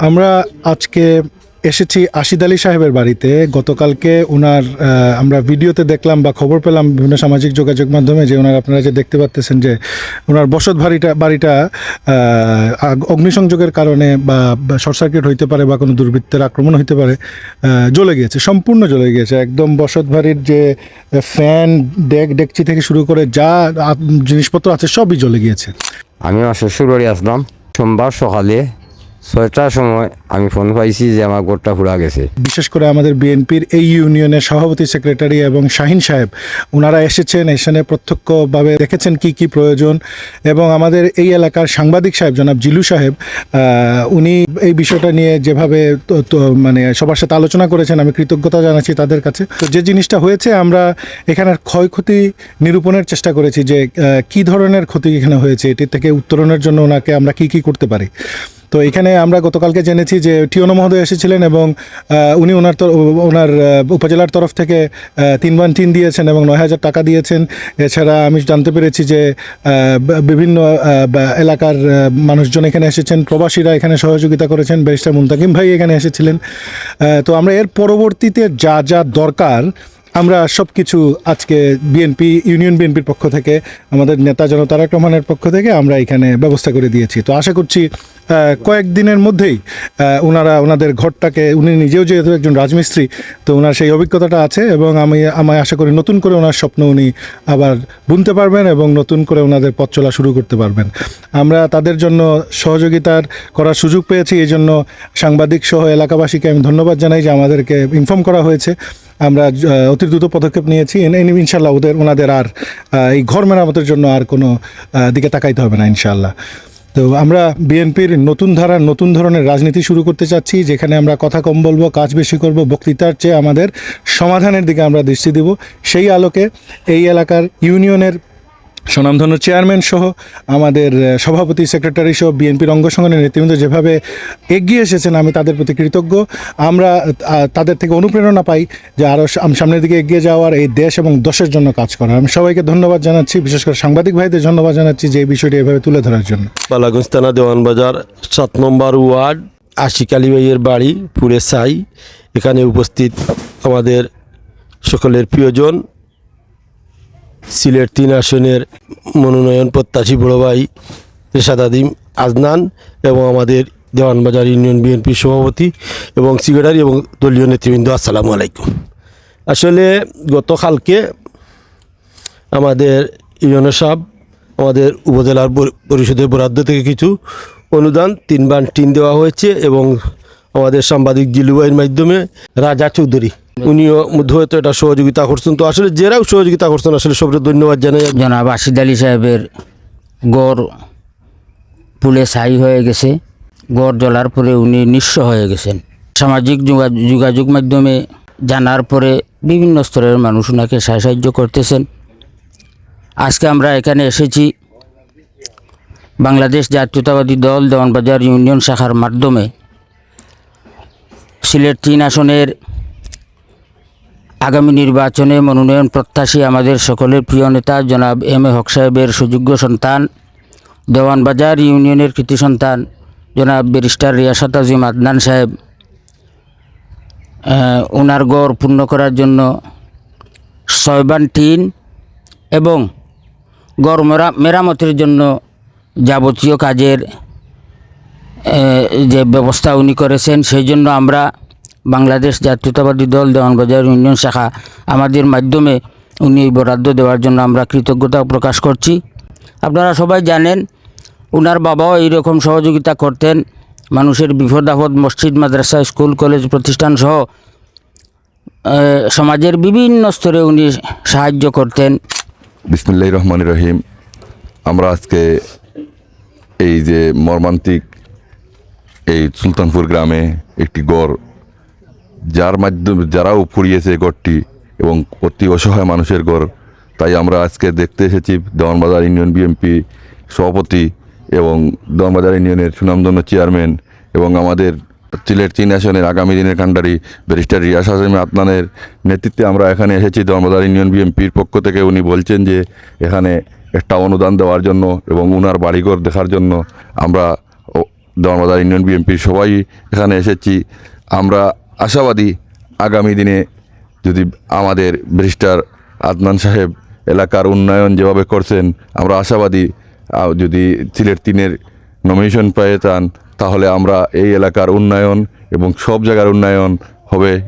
আমরা আজকে এসেছি আশিদ আলী সাহেবের বাড়িতে। গতকালকে ওনার আমরা ভিডিওতে দেখলাম বা খবর পেলাম বিভিন্ন সামাজিক যোগাযোগ মাধ্যমে যে ওনার আপনারা যে দেখতে পাচ্তেছেন যে ওনার বসত বাড়িটা বাড়িটা অগ্নিসংযোগের কারণে বা শর্ট সার্কিট হইতে পারে বা কোনো দুর্বৃত্তের আক্রমণ হইতে পারে জ্বলে গিয়েছে, সম্পূর্ণ জ্বলে গিয়েছে। একদম বসত বাড়ির যে ফ্যান, ডেক, ডেকচি থেকে শুরু করে যা জিনিসপত্র আছে সবই জ্বলে গিয়েছে। আমি শ্বশুরবাড়ি আসলাম। সোমবার সকালে ছয়টার সময় আমি ফোন পাইছি যে আমার গোটটা ফুরা গেছে। বিশেষ করে আমাদের বিএনপির এই ইউনিয়নের সভাপতি সেক্রেটারি এবং শাহিন সাহেব ওনারা এসেছেন এখানে প্রত্যক্ষভাবে দেখেছেন কি কি প্রয়োজন এবং আমাদের এই এলাকার সাংবাদিক সাহেব জনাব জিলু সাহেব উনি এই বিষয়টা নিয়ে যেভাবে মানে সবার সাথে আলোচনা করেছেন, আমি কৃতজ্ঞতা জানাচ্ছি তাদের কাছে। তো যে জিনিসটা হয়েছে, আমরা এখানের ক্ষয়ক্ষতি নিরূপণের চেষ্টা করেছি যে কি ধরনের ক্ষতি এখানে হয়েছে এটি থেকে উত্তরণের জন্য ওনাকে আমরা কি কি করতে পারি। তো এখানে আমরা গতকালকে জেনেছি যে টিওনো মহোদয় এসেছিলেন এবং উনি ওনার ওনার উপজেলার তরফ থেকে তিন বান তিন দিয়েছেন এবং নয় হাজার টাকা দিয়েছেন। এছাড়া আমি জানতে পেরেছি যে বিভিন্ন এলাকার মানুষজন এখানে এসেছেন, প্রবাসীরা এখানে সহযোগিতা করেছেন, ব্যারিস্টার মুন্তাকিম ভাই এখানে এসেছিলেন। তো আমরা এর পরবর্তীতে যা যা দরকার আমরা সব কিছু আজকে বিএনপি ইউনিয়ন বিএনপির পক্ষ থেকে, আমাদের নেতা জনতা তারেক রহমানের পক্ষ থেকে আমরা এখানে ব্যবস্থা করে দিয়েছি। তো আশা করছি কয়েকদিনের মধ্যেই ওনারা ওনাদের ঘরটাকে, উনি নিজেও যেহেতু একজন রাজমিস্ত্রি, তো ওনার সেই অভিজ্ঞতাটা আছে এবং আমি আমি আশা করি নতুন করে ওনার স্বপ্ন উনি আবার বুনতে পারবেন এবং নতুন করে ওনাদের পথ চলা শুরু করতে পারবেন। আমরা তাদের জন্য সহযোগিতার করার সুযোগ পেয়েছি এই জন্য সাংবাদিক সহ এলাকাবাসীকে আমি ধন্যবাদ জানাই যে আমাদেরকে ইনফর্ম করা হয়েছে। আমরা অতি দ্রুত পদক্ষেপ নিয়েছি। ইনশাল্লাহ ওদের ওনাদের আর এই ঘর মেরামতের জন্য আর কোনো দিকে তাকাইতে হবে না ইনশাল্লাহ তো আমরা বিএনপির নতুন ধারার নতুন ধরনের রাজনীতি শুরু করতে চাচ্ছি, যেখানে আমরা কথা কম বলব, কাজ বেশি করব, বক্তৃতার চেয়ে আমাদের সমাধানের দিকে আমরা দৃষ্টি দেব। সেই আলোকে এই এলাকার ইউনিয়নের স্বনামধন্য চেয়ারম্যান সহ আমাদের সভাপতি, সেক্রেটারি সহ বিএনপির অঙ্গ সংগঠনের নেতৃবৃন্দ যেভাবে এগিয়ে এসেছেন, আমি তাদের প্রতি কৃতজ্ঞ। আমরা তাদের থেকে অনুপ্রেরণা পাই যে আরও সামনের দিকে এগিয়ে যাওয়ার এই দেশ এবং দশের জন্য কাজ করার আমি সবাইকে ধন্যবাদ জানাচ্ছি, বিশেষ করে সাংবাদিক ভাইদের ধন্যবাদ জানাচ্ছি যে এই বিষয়টি এভাবে তুলে ধরার জন্য। বালাগঞ্জ থানা দেওয়ানবাজার, সাত নম্বর ওয়ার্ড আশিক আলী ভাইয়ের বাড়ি, পুরে সাই। এখানে উপস্থিত আমাদের সকলের প্রিয়জন সিলেট তিন আসনের মনোনয়ন প্রত্যাশী বড় ভাই রেশাদ আদিম আজনান এবং আমাদের দেওয়ানবাজার ইউনিয়ন বিএনপি সভাপতি এবং সেক্রেটারি এবং দলীয় নেতৃবৃন্দ, আসসালামু আলাইকুম। আসলে গতকালকে আমাদের ইউনো সাহেব, আমাদের উপজেলার পরিষদের বরাদ্দ থেকে কিছু অনুদান তিন বান টিন দেওয়া হয়েছে এবং আমাদের সাংবাদিক জিলুবাইয়ের মাধ্যমে রাজা চৌধুরী উনিও হয়তো এটা সহযোগিতা করছেন। তো আসলে যারাও সহযোগিতা করছেন, আসলে সবরে ধন্যবাদ জানাই জনাব আশিদ আলী সাহেবের গড় পুলে ছাই হয়ে গেছে, গড় জ্বলার পরে উনি নিঃস্ব হয়ে গেছেন। সামাজিক যোগা- যোগাযোগ মাধ্যমে জানার পরে বিভিন্ন স্তরের মানুষ ওনাকে সাহায্য করতেছেন। আজকে আমরা এখানে এসেছি বাংলাদেশ জাতীয়তাবাদী দল দেওয়ানবাজার ইউনিয়ন শাখার মাধ্যমে। সিলেট তিন আসনের আগামী নির্বাচনে মনোনয়ন প্রত্যাশী আমাদের সকলের প্রিয় নেতা জনাব এম এ হক সাহেবের সুযোগ্য সন্তান, দেওয়ানবাজার ইউনিয়নের কৃতি সন্তান জনাব ব্যারিস্টার রিয়াসাত আজিম আদনান সাহেব ওনার গড় পূর্ণ করার জন্য ছয়বান টিন এবং গড় মেরা, মেরামতের জন্য যাবতীয় কাজের যে ব্যবস্থা উনি করেছেন, সেই জন্য আমরা বাংলাদেশ জাতীয়তাবাদী দল দেওয়ানবাজার ইউনিয়ন শাখা আমাদের মাধ্যমে উনি এই বরাদ্দ দেওয়ার জন্য আমরা কৃতজ্ঞতা প্রকাশ করছি। আপনারা সবাই জানেন ওনার বাবাও এইরকম সহযোগিতা করতেন। মানুষের বিপদ আপদ, মসজিদ, মাদ্রাসা, স্কুল, কলেজ প্রতিষ্ঠান সহ সমাজের বিভিন্ন স্তরে উনি সাহায্য করতেন। বিসমুল্লাহ রহমান রহিম। আমরা আজকে এই যে মর্মান্তিক এই সুলতানপুর গ্রামে একটি গড় যার মাধ্যমে যারাও পুড়িয়েছে গড়টি এবং অতি অসহায় মানুষের গড় তাই আমরা আজকে দেখতে এসেছি দেওয়ানবাজার ইউনিয়ন বিএমপি সভাপতি এবং দেওয়ানবাজার ইউনিয়নের সুনামধন্য চেয়ারম্যান এবং আমাদের সিলেট চীন আসনের আগামী দিনের কান্ডারি ব্যারিস্টার রিয়াস হাসিম আদনানের নেতৃত্বে আমরা এখানে এসেছি। দেওয়ানবাজার ইউনিয়ন বিএমপির পক্ষ থেকে উনি বলছেন যে এখানে একটা অনুদান দেওয়ার জন্য এবং উনার বাড়িঘর দেখার জন্য আমরা দেওয়ানবাজার ইউনিয়ন বিএনপির সবাই এখানে এসেছি। আমরা আশাবাদী আগামী দিনে যদি আমাদের ব্রিস্টার আদনান সাহেব এলাকার উন্নয়ন যেভাবে করছেন, আমরা আশাবাদী যদি সিলেট তিনের নমিনেশন পেয়ে যান, তাহলে আমরা এই এলাকার উন্নয়ন এবং সব জায়গার উন্নয়ন হবে।